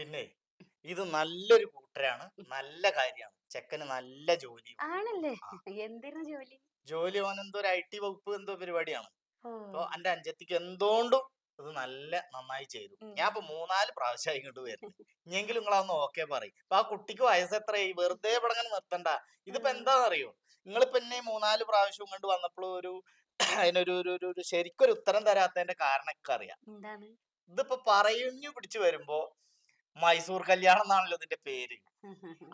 പിന്നെ ഇത് നല്ലൊരു കൂട്ടരാണ്. നല്ല കാര്യമാണ്. ചെക്കന് നല്ല ജോലി ആണല്ലേ. എന്തിനു ജോലി? ജോലി ഓൻ എന്തോ ഒരു ഐ ടി വകുപ്പ് എന്തോ പരിപാടിയാണ്. അപ്പൊ എന്റെ അഞ്ചത്തിക്ക് എന്തുകൊണ്ടും ഇത് നല്ല നന്നായി ചെയ്തു. ഞാൻ ഇപ്പൊ മൂന്നാൽ പ്രാവശ്യം ഇങ്ങോട്ട് വരുന്നു ഇനിയെങ്കിലും നിങ്ങളൊന്ന് ഓക്കെ പറയും. അപ്പൊ ആ കുട്ടിക്ക് വയസ്സ് എത്രയായി വെറുതെ പടങ്ങനെ നിർത്തണ്ട. ഇതിപ്പോ എന്താണെന്നറിയോ? നിങ്ങളിപ്പോ എന്നെ മൂന്നാൽ പ്രാവശ്യം ഇങ്ങോട്ട് വന്നപ്പോൾ ഒരു അതിനൊരു ഒരു ഒരു- ശരിക്കൊരു ഉത്തരം തരാത്തതിന്റെ കാരണക്കറിയാം അറിയാം ഇതിപ്പോ പറഞ്ഞു പിടിച്ചു വരുമ്പോ മൈസൂർ കല്യാണം എന്നാണല്ലോ ഇതിന്റെ പേര്.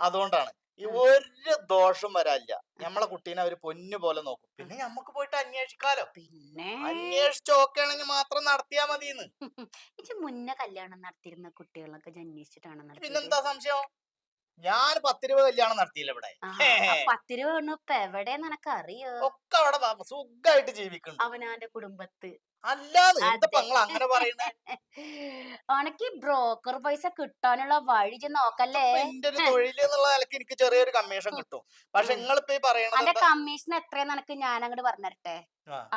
അതുകൊണ്ടാണ്. ഈ ഒരു ദോഷം വരാനില്ല. നമ്മളെ കുട്ടീനെ അവർ പൊന്നു പോലെ നോക്കും. പിന്നെ നമുക്ക് പോയിട്ട് അന്വേഷിക്കാലോ. പിന്നെ അന്വേഷിച്ച് ആണെങ്കിൽ മാത്രം നടത്തിയാ മതിന്ന് ഇത് മുന്നേ കല്യാണം നടത്തിയിരുന്ന കുട്ടികളൊക്കെ അന്വേഷിച്ചിട്ടാണ് പിന്നെന്താ സംശയം? ഞാൻ പത്തിരുപത് രൂപ കല്യാണം നടത്തിയില്ല ഇവിടെ. ആ, ഹേ. ആ പത്ത് രൂപ കൊണ്ട് ഇപ്പൊ എവിടെ നിനക്ക് അറിയോ ഒക്കെ അവിടെ സുഖമായിട്ട് ജീവിക്കുന്നു അവനാന്റെ കുടുംബത്ത്. അല്ലാതെ അങ്ങനെ പറയുന്നത് ഉണക്ക് ബ്രോക്കർ പൈസ കിട്ടാനുള്ള വഴി നോക്കല്ലേ? എന്റെ ഒരു തൊഴിൽ എന്നുള്ള എനിക്ക് ചെറിയൊരു കമ്മീഷൻ കിട്ടും. പക്ഷെ നിങ്ങൾ നിങ്ങളിപ്പോ ഈ പറയണത് അന്റെ കമ്മീഷൻ എത്രയാ നിനക്ക് ഞാൻ അങ്ങോട്ട് പറഞ്ഞിരട്ടെ.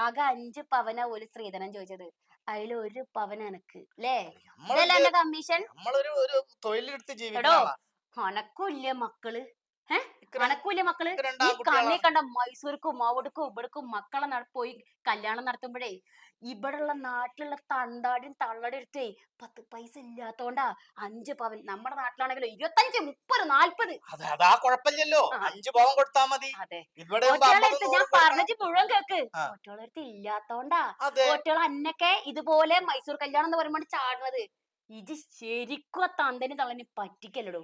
ആകെ അഞ്ച് പവന ഒരു സ്ത്രീധനം ചോദിച്ചത്. അതിൽ ഒരു പവൻ എനക്ക് ല്ലേ? നമ്മൾ കമ്മീഷൻ നമ്മളൊരു ഒരു തൊഴിലെടുത്ത് ജീവിക്കണം അനക്കൂല്ലേ മക്കൾ. അനക്കൂല്ലേ മക്കൾ? ഈ. കണ്ണി കണ്ട മൈസൂർക്കും അവിടക്കും ഇവിടക്കും മക്കളെ പോയി കല്യാണം നടത്തുമ്പോഴേ ഇവിടെയുള്ള നാട്ടിലുള്ള തണ്ടാടിയും തള്ളടി എടുത്തേ പത്ത് പൈസ ഇല്ലാത്തോണ്ടാ അഞ്ച് പവൻ. നമ്മുടെ നാട്ടിലാണെങ്കിലോ ഇരുപത്തഞ്ച് മുപ്പത് നാല്പത്. അത് കുഴപ്പമില്ലല്ലോ. അഞ്ച് പവൻ കൊടുത്താ മതി. അതെ. ഞാൻ പറഞ്ഞു പറഞ്ഞിട്ട് മുഴുവൻ കേക്ക്. ഒറ്റ ഒറ്റയാളടുത്ത് ഇല്ലാത്തോണ്ടാ ഒറ്റയാൾ അന്നൊക്കെ ഇതുപോലെ മൈസൂർ കല്യാണം എന്ന് പറയുമ്പോൾ ചാടുന്നത്. ഇത് ശരിക്കും ആ തന്തന് തളഞ്ഞ് പറ്റിക്കല്ലടോ?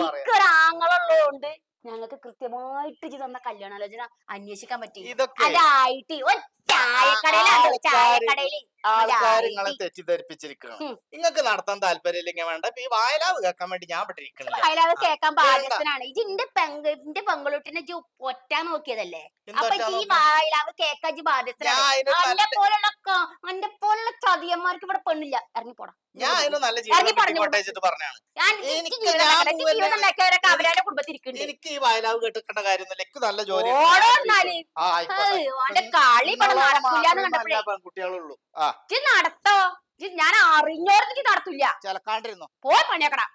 ഇക്കൊരാങ്ങളുള്ളതുകൊണ്ട് ഞങ്ങൾക്ക് കൃത്യമായിട്ട് ഇത് തന്ന കല്യാണാലോചന അന്വേഷിക്കാൻ പറ്റി. അതായിട്ട് ഒരു ചായക്കടയിലാണ് ആൾക്കാര് ചായക്കടയിൽ. ആൾക്കാർ ഒരാഴ്ച. നിങ്ങളെ തെറ്റിദ്ധരിപ്പിച്ചിരിക്കണം. നിങ്ങൾക്ക് നടത്താൻ താല്പര്യമില്ലെങ്കിൽ വേണ്ട. ഈ വായലാവ് കേൾക്കാൻ വേണ്ടി ഞാൻ ഇവിടെ വായലാവ് കേൾക്കാൻ. ബാധ്യസ്ഥനാണ്. ഇത് എന്റെ പെങ്ക എന്റെ പെങ്കളുട്ടിനെ ഒറ്റ ഒറ്റാൻ നോക്കിയതല്ലേ അപ്പൊ ഈ വായലാവ് കേക്കാൻ ബാധ്യസ്ഥനാണ്. പോലുള്ള അന്റെ പോലുള്ള ചതിയന്മാർക്ക് ഇവിടെ പെണ്ണില്ല. ഇറങ്ങി പോടാ. ഞാൻ അതിന് നല്ല ജീവിതം കിട്ടിക്കോട്ടെ വെച്ചിട്ട് എനിക്ക് അവരുടെ കുടുംബത്തിൽ ഇരിക്കുന്നുണ്ട് ഈ വയലാവ് കേട്ടിക്കേണ്ട കാര്യമൊന്നുമില്ല. എനിക്ക് നല്ല ജോലി ഓടോ എന്നാൽ. ആ ആയിക്കോട്ടെ. ഓന്റെ കളി ഇവിടെ നിങ്ങളെ നടക്കില്ലാന്ന് മാത്രമേ കണ്ടപ്പോഴേ. നല്ല പെൺകുട്ടികളുള്ളൂ. ആ. ഇജ്ജ് നടത്തോ. ഇജ്ജ് ഞാൻ അറിഞ്ഞോർന്നിട്ട് നടത്തില്ല ചിലക്കാണ്ടിരുന്നോ. പോയി പണിയാക്കടാ.